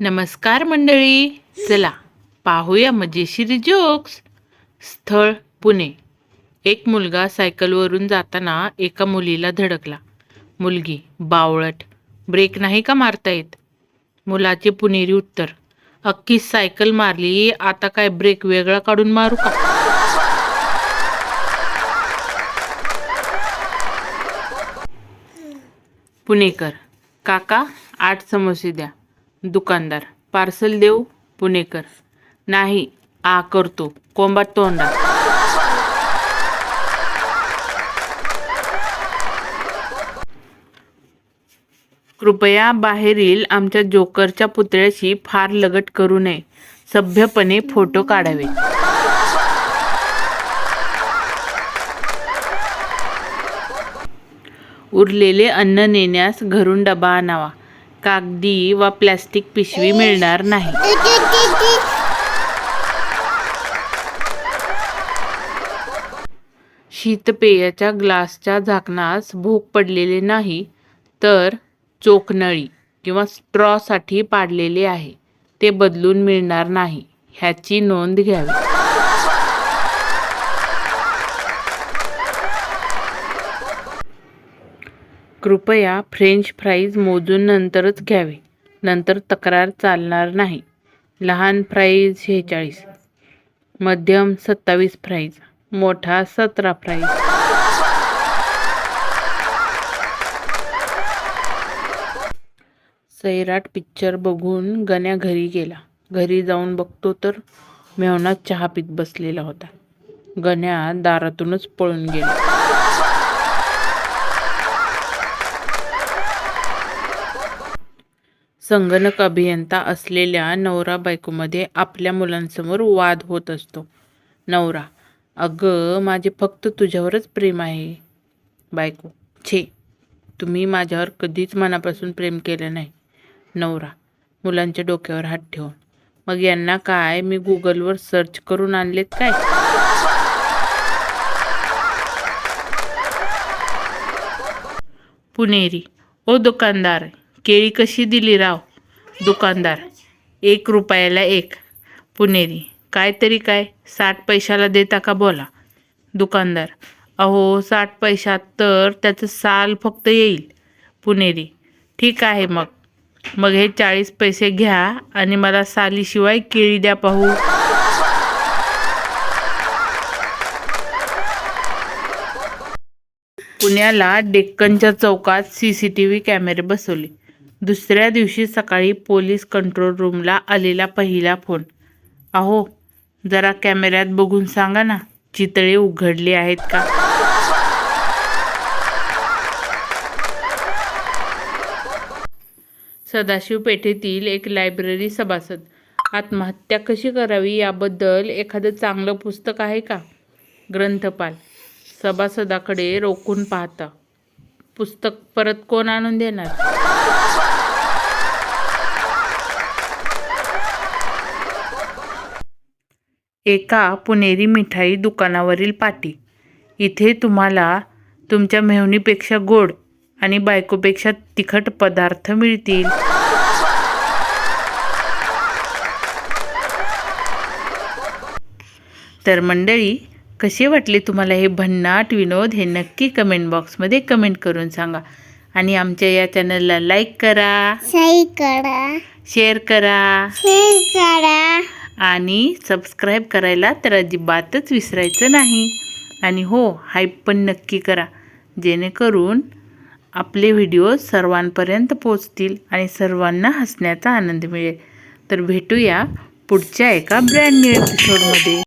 नमस्कार मंडळी. चला पाहूया मजेशीर जोक्स स्थळ पुणे. एक मुलगा सायकलवरून जाताना एका मुलीला धडकला. मुलगी बावळट. ब्रेक नाही का मारता येत? मुलाचे पुणेरी उत्तर अख्खी सायकल मारली आता काय ब्रेक वेगळा काढून मारू का? पुणेकर काका आठ समोसे द्या. दुकानदार. पार्सल देऊ? पुणेकर. नाही आ करतो. कोंबाट तोंडा. कृपया बाहेरील आमच्या जोकरच्या पुतळ्याशी फार लगट करू नये. सभ्यपणे फोटो काढावे. उरलेले अन्न नेण्यास घरून डबा आणावा. कागदी वा प्लॅस्टिक पिशवी मिळणार नाही. शीतपेयाच्या ग्लासच्या झाकणास भोक पडलेले नाही तर चोखनळी किंवा स्ट्रॉसाठी पाडलेले आहे. ते बदलून मिळणार नाही. ह्याची नोंद घ्यावी. कृपया फ्रेंच फ्राईज मोजून नंतरच घ्यावे. नंतर तक्रार चालणार नाही. लहान फ्राईज शेहेचाळीस. मध्यम सत्तावीस फ्राईज. मोठा सतरा फ्राईज. सैराट पिक्चर बघून गण्या घरी गेला. घरी जाऊन बघतो तर मेवनात चहा पीत बसलेला होता. गण्या दारातूनच पळून गेला. संगणक अभियंता असलेल्या नवरा बायकोमध्ये आपल्या मुलांसमोर वाद होत असतो. नवरा अगं माझे फक्त तुझ्यावरच प्रेम आहे. बायको छे तुम्ही माझ्यावर कधीच मनापासून प्रेम केलं नाही. नवरा मुलांच्या डोक्यावर हात ठेवून मग यांना काय? मी गुगलवर सर्च करून आणलेत काय? पुणेरी ओ दुकानदार केळी कशी दिली राव? दुकानदार. एक रुपयाला एक. पुणेरी. काय तरी काय? साठ पैशाला देता का बोला? दुकानदार. अहो साठ पैशात तर त्याचं साल फक्त येईल. पुणेरी. ठीक आहे मग. मग हे चाळीस पैसे घ्या आणि मला सालीशिवाय केळी द्या पाहू. पुण्याला डेक्कनच्या चौकात सी सी टी व्ही कॅमेरे बसवले. दुसऱ्या दिवशी सकाळी पोलीस कंट्रोल रूमला आलेला पहिला फोन. अहो जरा कॅमेऱ्यात बघून सांगा ना चितळे उघडले आहेत का? सदाशिव पेठेतील एक लायब्ररी सभासद. आत्महत्या कशी करावी याबद्दल एखादं चांगलं पुस्तक आहे का? ग्रंथपाल. सभासदाकडे रोखून पाहता. पुस्तक परत कोण आणून देणार? एका पुणेरी मिठाई दुकानावरील पाटी. इथे तुम्हाला तुमच्या मेहनीपेक्षा गोड आणि बायकोपेक्षा तिखट पदार्थ मिळतील. तर मंडळी कसे वाटले तुम्हाला हे भन्नाट विनोद हे नक्की कमेंट बॉक्समध्ये कमेंट करून सांगा. आणि आमच्या या चॅनलला लाईक करा. करा. शेअर करा. शेअर करा. आणि सबस्क्राईब करायला तर अजिबातच विसरायचं नाही. आणि हो हाईप पण नक्की करा. जेणेकरून आपले व्हिडिओ सर्वांपर्यंत पोचतील आणि सर्वांना हसण्याचा आनंद मिळेल. तर भेटूया पुढच्या एका ब्रँड न्यू एपिसोडमध्ये